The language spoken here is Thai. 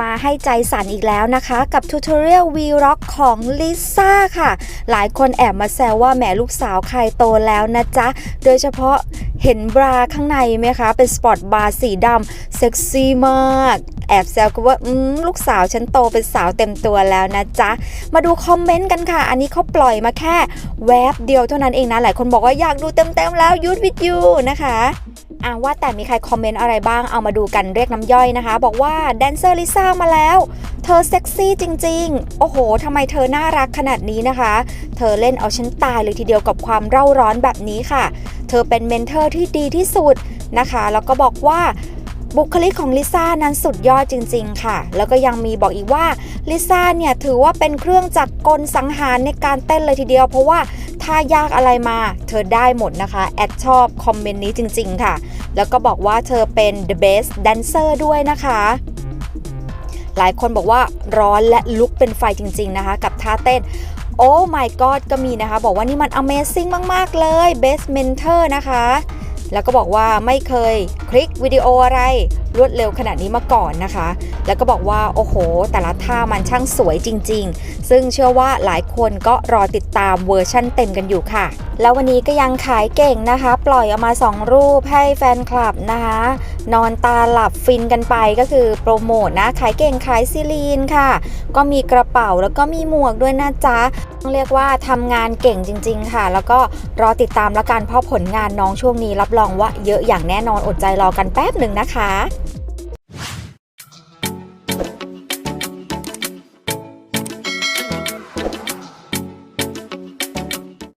มาให้ใจสั่นอีกแล้วนะคะกับทูตอเรียลวีร็อกของลิซ่าค่ะ หลายคนแอบมาแซวว่าแหมลูกสาวใครโตแล้วนะจ๊ะ โดยเฉพาะเห็นบราข้างในไหมคะ เป็นสปอร์ตบาร์สีดำเซ็กซี่มาก แอบแซวกันว่าอืมลูกสาวฉันโตเป็นสาวเต็มตัวแล้วนะจ๊ะ มาดูคอมเมนต์กันค่ะ อันนี้เขาปล่อยมาแค่แวบเดียวเท่านั้นเองนะ หลายคนบอกว่าอยากดูเต็มๆแล้วยุดวิดยูนะคะ อะว่าแต่มีใครคอมเมนต์อะไรบ้างเอามาดูกันเรียกน้ำย่อยนะคะ บอกว่าแดนเซอร์ลิซ่ามาแล้ว เธอเซ็กซี่จริง ๆ โอ้โหทำไมเธอน่ารักขนาดนี้นะคะ เธอเล่นเอาฉันตายเลยทีเดียวกับความเร่าร้อนแบบนี้ค่ะ เธอเป็นเมนเทอร์ที่ดีที่สุดนะคะ แล้วก็บอกว่าบุคลิกของลิซ่านั้นสุดยอดจริง ๆ ค่ะ แล้วก็ยังมีบอกอีกว่าลิซ่าเนี่ยถือว่าเป็นเครื่องจักรกลสังหารในการเต้นเลยทีเดียว เพราะว่า ถ้ายากอะไรมา เธอได้หมดนะคะ แอดชอบคอมเมนต์นี้จริง ๆ ค่ะ แล้วก็บอกว่าเธอเป็น the best dancer ด้วยนะคะ หลายคนบอกว่าร้อนและลุกเป็นไฟจริง ๆ นะคะ กับท่าเต้นโอ้ my god ก็มีนะคะ บอกว่านี่มัน amazing มาก ๆ เลย best mentor นะคะ แล้วก็บอกว่าไม่เคยคลิกวิดีโออะไรรวดเร็วขนาดนี้มาก่อนนะคะ แล้วก็บอกว่าโอ้โห แต่ละท่ามันช่างสวยจริง ๆ ซึ่งเชื่อว่าหลายคนก็รอติดตามเวอร์ชั่นเต็มกันอยู่ค่ะ แล้ววันนี้ก็ยังขายเก่งนะคะ ปล่อยออกมา 2 รูปให้แฟนคลับนะคะนอนตาหลับฟินกันไปก็คือโปรโมทนะ ขายเก่งขายซิลีนค่ะ ก็มีกระเป๋าแล้วก็มีหมวกด้วยนะจ๊ะต้องเรียกว่าทำงานเก่งจริง ๆ ค่ะ แล้วก็รอติดตามแล้วกันเพราะผลงานน้องช่วงนี้รับรองว่าเยอะอย่างแน่นอนอดใจรอกันแป๊บหนึ่งนะคะ